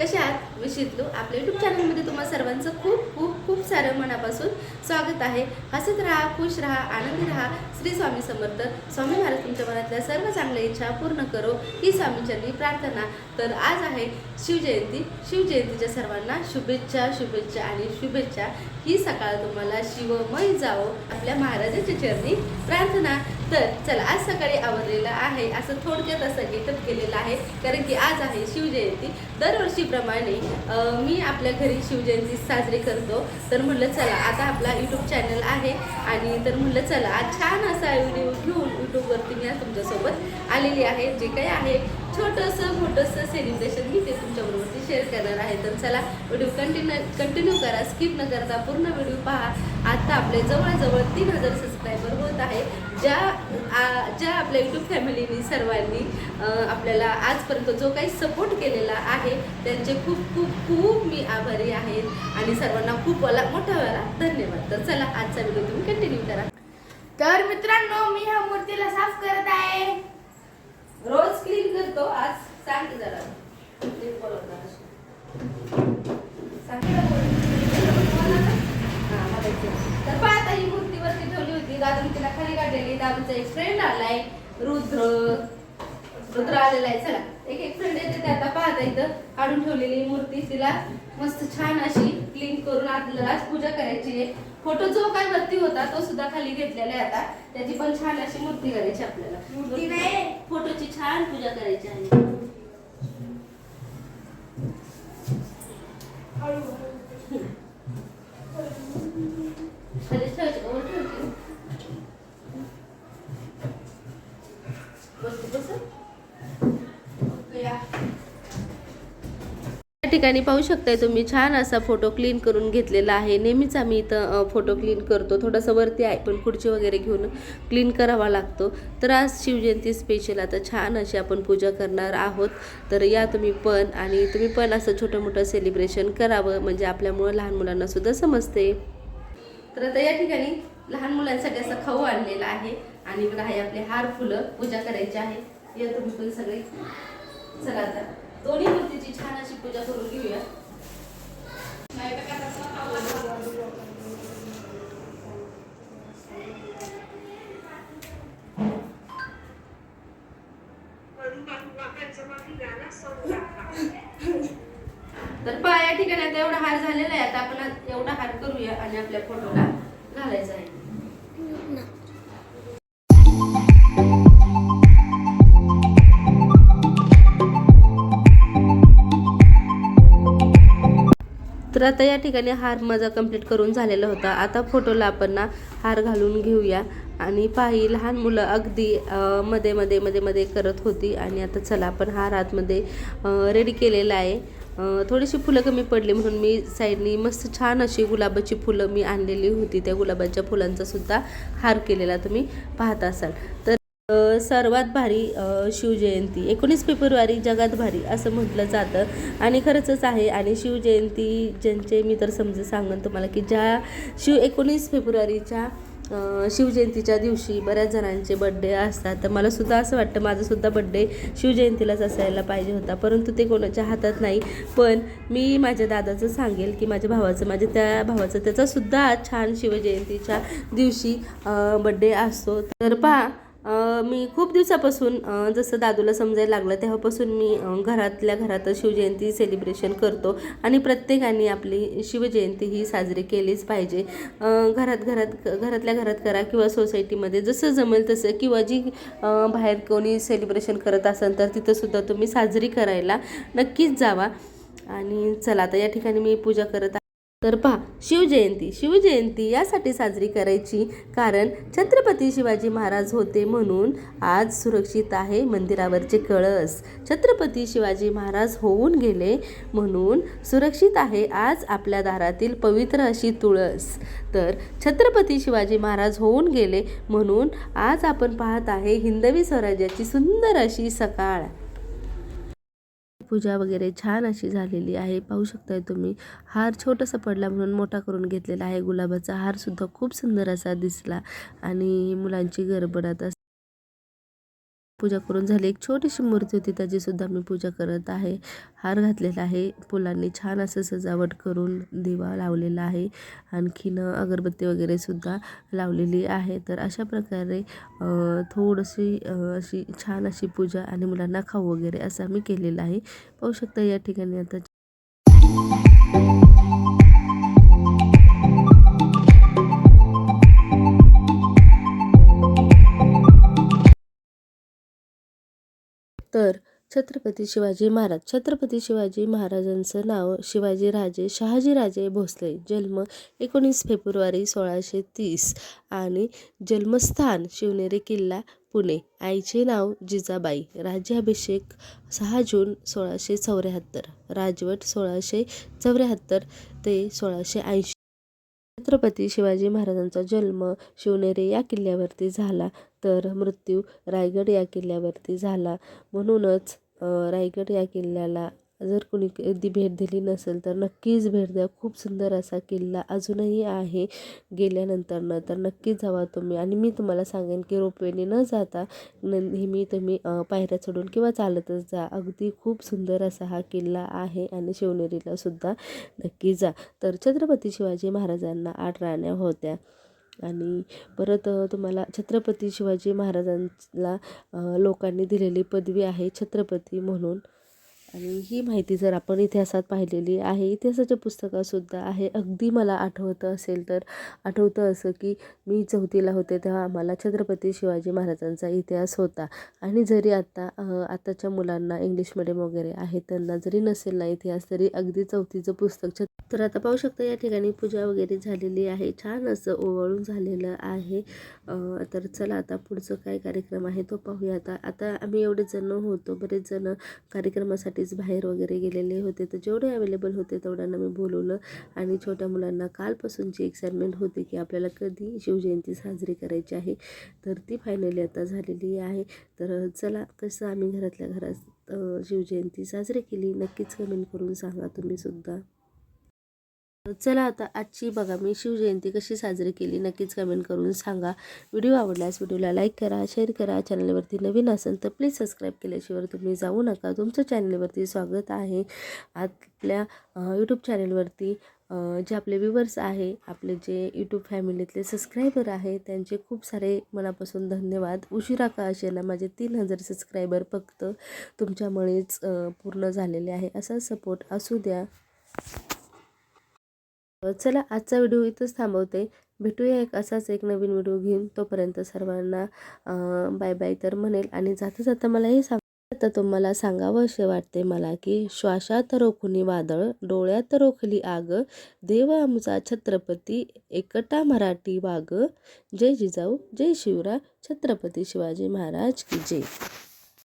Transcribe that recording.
कशा आहात आपल्या यूट्यूब चॅनलमध्ये तुम्हा सर्वांचं खूप खूप खूप सारं मनापासून स्वागत आहे. हसत राहा खुश राहा आनंदी राहा. श्री स्वामी समर्थ स्वामी महाराज तुमच्या मनातल्या सर्व चांगल्या इच्छा पूर्ण करो. ही स्वामींचरणी प्रार्थना. तर आज आहे शिवजयंती. शिवजयंतीच्या सर्वांना शुभेच्छा शुभेच्छा आणि शुभेच्छा. ही सकाळ तुम्हाला शिवमय जावो. आपल्या महाराजाच्या चरणी प्रार्थना. तर चला आज सकाळी आवरलेलं आहे. असं थोडक्यात असं गेटअप केलेलं आहे. कारण की आज आहे शिवजयंती. दरवर्षीप्रमाणे मी आपल्या घरी शिवजयंती साजरी करतो. तर म्हटलं चला आता आपला यूट्यूब चॅनल आहे. आणि तर म्हटलं चला आज छान असा व्हिडिओ घेऊन यूट्यूबवरती मी आज तुमच्यासोबत आलेली आहे. जे काही आहे छोटंसं मोठंसं सेलिब्रेशन मी ते तुमच्याबरोबर. शेअर करणार आहे. तर चला व्हिडिओ कंटिन्यू कंटिन्यू करा. स्किप न करता पूर्ण व्हिडिओ पहा. आता आपले जवळजवळ तीन हजार सबस्क्रायबर होत आहे. ज्या ज्या आपल्या यूट्यूब फॅमिलीनी सर्वांनी आपल्याला आजपर्यंत जो काही सपोर्ट केलेला आहे त्यांचे खूप खूप खूप मी आभारी आहे. आणि सर्वांना खूप वाला मोठा वाला धन्यवाद. तर चला आजचा व्हिडिओ तुम्ही कंटिन्यू करा. तर मित्रांनो मी ह्या मूर्तीला साफ करत आहे. रोज क्लीन करतो आज सांग की जरा बोलवतो हा, तर पाहता आता ही मूर्ती वरती ठेवली होती. दादून तिला खाली काढलेली. दादूचा एक फ्रेंड आलाय रुद्र. रुद्र आलेला आहे. चला. एक एक फ्रेंड येते ते आता पाहता इथं काढून ठेवलेली मूर्ती. तिला मस्त छान अशी क्लीन करून आज पूजा करायची आहे. फोटो जो काय वरती होता तो सुद्धा खाली घेतलेला आहे आता. त्याची पण छान अशी मूर्ती करायची आपल्याला. मूर्ती नाही. फोटोची छान पूजा करायची आहे. ठिकाणी पाहू शकताय तुम्ही छान असा फोटो क्लीन करून घेतलेला आहे. नेहमीच आम्ही इथं फोटो क्लीन करतो. थोडासा वरती आहे पण खुर्ची वगैरे घेऊन क्लीन करावा लागतो. तर आज शिवजयंती स्पेशल आता छान अशी आपण पूजा करणार आहोत. तर या तुम्ही पण आणि तुम्ही पण असं छोटं मोठं सेलिब्रेशन करावं. म्हणजे आपल्यामुळं लहान मुलांना सुद्धा समजते. तर आता या ठिकाणी लहान मुलांसाठी असं खाऊ आणलेला आहे. आणि इकडे हे आपले हार फुलं पूजा करायची आहे. या तुम्ही पण सगळे. चला आता. दोन्ही मूर्तीची छान अशी पूजा करून घेऊया. तर पाया ठिकाणी आता एवढा हार झालेला आहे. आता आपण एवढा हार करूया आणि आपल्या फोटोला घालायचा आहे. तर आता या ठिकाणी हार माझा कंप्लीट करून झालेला होता. आता फोटोला आपण ना हार घालून घेऊया. आणि पाही लहान मुलं अगदी मध्ये मध्ये मध्ये मध्ये करत होती. आणि आता चला आपण हार आतमध्ये रेडी केलेला आहे. थोडीशी फुलं कमी पडली म्हणून मी साईडनी मस्त छान अशी गुलाबाची फुलं मी आणलेली होती. त्या गुलाबाच्या फुलांचा सुद्धा हार केलेला तुम्ही पाहत असाल. तर सर्वात भारी शिवजयंती. एकोणीस फेब्रुवारी जगात भारी असं म्हटलं जातं. आणि खरंचच आहे. आणि शिवजयंती ज्यांचे मी तर समजे सांगन तुम्हाला की ज्या शिव एकोणीस फेब्रुवारीच्या शिवजयंतीच्या दिवशी बऱ्याच जणांचे बड्डे असतात. तर मला सुद्धा असं वाटतं माझंसुद्धा बड्डे शिवजयंतीलाच असायला पाहिजे होता. परंतु ते कोणाच्या हातात नाही. पण मी माझ्या दादाचं सांगेल की माझ्या भावाचं माझ्या त्या भावाचं त्याचासुद्धा छान शिवजयंतीच्या दिवशी बड्डे असतो. तर पहा मी खूप दिवसापासून जसं दादूला समजायला लागलं तेव्हापासून मी घरातल्या घरातच शिवजयंती सेलिब्रेशन करतो आणि प्रत्येकाने आपली शिवजयंती ही साजरी केलीच पाहिजे घरात घरात घरातल्या घरात करा किंवा सोसायटीमध्ये जसं जमेल तसं किंवा जी बाहेर कोणी सेलिब्रेशन करत असाल तर तिथंसुद्धा तुम्ही साजरी करायला नक्कीच जावा आणि चला आता या ठिकाणी मी पूजा करत आहे. तर पहा शिवजयंती शिवजयंती यासाठी साजरी करायची कारण छत्रपती शिवाजी महाराज होते म्हणून आज सुरक्षित आहे मंदिरावरचे कळस. छत्रपती शिवाजी महाराज होऊन गेले म्हणून सुरक्षित आहे आज आपल्या दारातील पवित्र अशी तुळस. तर छत्रपती शिवाजी महाराज होऊन गेले म्हणून आज आपण पाहत आहे हिंदवी स्वराज्याची सुंदर अशी सकाळ. पूजा वगैरे छान अशी झालेली आहे. पाहू शकताय तुम्ही. हार छोटासा पडला म्हणून मोठा करून घेतलेला आहे. गुलाबाचा हार सुद्धा खूप सुंदर असा दिसला आणि मुलांची गरबड आता पूजा करून झाली. एक छोटीशी मूर्ती होती त्याची सुद्धा मी पूजा करत आहे. हार घातलेला आहे. फुलांनी छान असं सजावट करून दिवा लावलेला आहे. आणखीन अगरबत्ती वगैरे सुद्धा लावलेली आहे. तर अशा प्रकारे थोडीशी अशी छान अशी पूजा आणि मुलांना खाऊ वगैरे असं मी केलेलं आहे. पाहू शकता या ठिकाणी आता तर छत्रपती शिवाजी महाराज. छत्रपती शिवाजी महाराजांचं नाव शिवाजीराजे शहाजीराजे भोसले. जन्म एकोणीस फेब्रुवारी सोळाशे तीस आणि जन्मस्थान शिवनेरी किल्ला पुणे. आईचे नाव जिजाबाई. राज्याभिषेक सहा जून सोळाशे चौऱ्याहत्तर. राजवट सोळाशे चौऱ्याहत्तर ते सोळाशे ऐंशी. छत्रपती शिवाजी महाराजांचा जन्म शिवनेरी या किल्ल्यावरती झाला तर मृत्यू रायगड या किल्ल्यावरती झाला. म्हणूनच रायगड या किल्ल्याला जर कोणी कधी भेट दिली नसेल तर नक्कीच भेट द्या. खूप सुंदर असा किल्ला अजूनही आहे गेल्यानंतरनं. तर नक्कीच जावा तुम्ही. आणि मी तुम्हाला सांगेन की रोपवेने न जाता न नेहमी तुम्ही पायऱ्या चढून किंवा चालतच जा. अगदी खूप सुंदर असा हा किल्ला आहे आणि शिवनेरीला सुद्धा नक्की जा. तर छत्रपती शिवाजी महाराजांना आठ राण्या होत्या. आणि परत तुम्हाला छत्रपती शिवाजी महाराजांना लोकांनी दिलेली पदवी आहे छत्रपती म्हणून. आणि ही माहिती जर आपण इतिहासात पाहिलेली आहे इतिहासाच्या पुस्तकातसुद्धा आहे अगदी मला आठवतं असेल तर आठवतं असं की मी चौथीला होते तेव्हा आम्हाला छत्रपती शिवाजी महाराजांचा इतिहास होता. आणि जरी आता आत्ताच्या आताच्या मुलांना इंग्लिश मिडियम वगैरे आहे त्यांना जरी नसेल ना इतिहास तरी अगदी चौथीचं पुस्तक छ तर आता पाहू शकता या ठिकाणी पूजा वगैरे झालेली आहे. छान असं ओवाळून झालेलं आहे. तर चला आता पुढचं काय कार्यक्रम आहे तो पाहूया. आता आता आम्ही एवढे जण होतो बरेच जण तेच बाहेर वगैरे गेलेले होते. तर जेवढे अवेलेबल होते तेवढ्यांना मी बोलवलं. आणि छोट्या मुलांना कालपासूनची एक्साइटमेंट होती की आपल्याला कधी शिवजयंती साजरी करायची आहे. तर ती फायनली आता झालेली आहे. तर चला कसं आम्ही घरातल्या घरात शिवजयंती साजरी केली? नक्कीच कमेंट करून सांगा तुम्ही सुद्धा चला आता आजची बघा मी शिवजयंती कशी साजरी केली नक्कीच कमेंट करून सांगा. व्हिडिओ आवडल्यास व्हिडिओला लाईक करा शेअर करा. चॅनलवरती नवीन असेल तर प्लीज सबस्क्राईब केल्याशिवाय तुम्ही जाऊ नका. तुमचं चॅनलवरती स्वागत आहे. आपल्या यूट्यूब चॅनलवरती जे आपले व्ह्युअर्स आहे आपले जे यूट्यूब फॅमिलीतले सबस्क्रायबर आहे त्यांचे खूप सारे मनापासून धन्यवाद. उशिरा का असेला माझे तीन हजार सबस्क्रायबर फक्त तुमच्यामुळेच पूर्ण झालेले आहे. असा सपोर्ट असू द्या. चला आजचा व्हिडिओ इथंच थांबवते. भेटूया एक असाच एक नवीन व्हिडिओ घेऊन. तोपर्यंत सर्वांना बाय बाय तर म्हणेल. आणि जाता जाता मला हे सांग आता तुम्हाला सांगावं असे वाटते मला की श्वासात रोखुनी वादळ डोळ्यात रोखली आग देव आमचा छत्रपती एकटा मराठी वाग जय जिजाऊ जय शिवरा छत्रपती शिवाजी महाराज की जय.